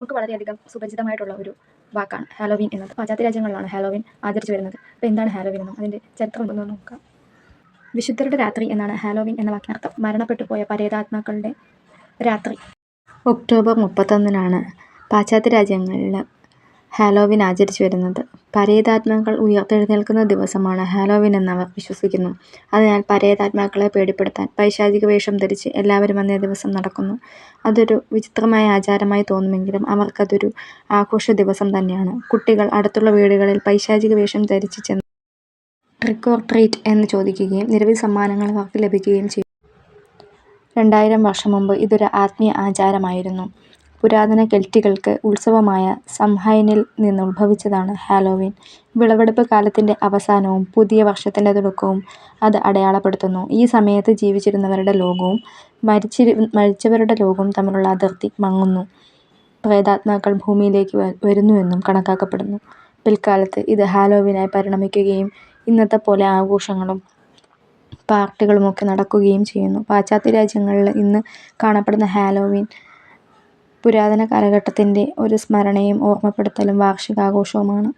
നമുക്ക് വളരെയധികം സുപരിചിതമായിട്ടുള്ള ഒരു വാക്കാണ് ഹാലോവീൻ എന്നത്. പാശ്ചാത്യ രാജ്യങ്ങളിലാണ് ഹാലോവീൻ ആചരിച്ചു വരുന്നത്. അപ്പോൾ എന്താണ് ഹാലോവീൻ എന്നും അതിന്റെ ചരിത്രം ഒന്ന് നോക്കാം. വിശുദ്ധരുടെ രാത്രി എന്നാണ് ഹാലോവീൻ എന്ന വാക്കിനർത്ഥം മരണപ്പെട്ടു പോയ പരേതാത്മാക്കളുടെ രാത്രി. ഒക്ടോബർ മുപ്പത്തൊന്നിനാണ് പാശ്ചാത്യ രാജ്യങ്ങളിൽ ഹാലോവീൻ ആചരിച്ചു വരുന്നത്. പരേതാത്മാക്കൾ ഉയർത്തെഴുന്നേൽക്കുന്ന ദിവസമാണ് ഹാലോവീൻ എന്നവർ വിശ്വസിക്കുന്നു. അതിനാൽ പരേതാത്മാക്കളെ പേടിപ്പെടുത്താൻ പൈശാചിക വേഷം ധരിച്ച് എല്ലാവരും അന്നേ ദിവസം നടക്കുന്നു. അതൊരു വിചിത്രമായ ആചാരമായി തോന്നുമെങ്കിലും അവർക്കതൊരു ആഘോഷ ദിവസം തന്നെയാണ്. കുട്ടികൾ അടുത്തുള്ള വീടുകളിൽ പൈശാചിക വേഷം ധരിച്ച് ചെന്ന് ട്രിക്ക് ട്രീറ്റ് എന്ന് ചോദിക്കുകയും നിരവധി സമ്മാനങ്ങൾ അവർക്ക് ലഭിക്കുകയും ചെയ്യും രണ്ടായിരം വർഷം മുമ്പ് ഇതൊരു ആത്മീയ ആചാരമായിരുന്നു. പുരാതന കെൽറ്റുകൾക്ക് ഉത്സവമായ സംഹൈനിൽ നിന്ന് ഉത്ഭവിച്ചതാണ് ഹാലോവീൻ. വിളവെടുപ്പ് കാലത്തിന്റെ അവസാനവും പുതിയ വർഷത്തിന്റെ തുടക്കവും അത് അടയാളപ്പെടുത്തുന്നു. ഈ സമയത്ത് ജീവിച്ചിരുന്നവരുടെ ലോകവും മരിച്ചവരുടെ ലോകവും തമ്മിലുള്ള അതിർത്തി മങ്ങുന്നു. പ്രേതാത്മാക്കൾ ഭൂമിയിലേക്ക് വരുന്നുവെന്നും കണക്കാക്കപ്പെടുന്നു. പിൽക്കാലത്ത് ഇത് ഹാലോവീനായി പരിണമിക്കുകയും ഇന്നത്തെ പോലെ ആഘോഷങ്ങളും പാർട്ടികളുമൊക്കെ നടക്കുകയും ചെയ്യുന്നു. പാശ്ചാത്യ രാജ്യങ്ങളിൽ ഇന്ന് കാണപ്പെടുന്ന ഹാലോവീൻ പുരാതന കാലഘട്ടത്തിന്റെ ഒരു സ്മരണയും ഓർമ്മപ്പെടുത്തലും വാർഷികാഘോഷവുമാണ്.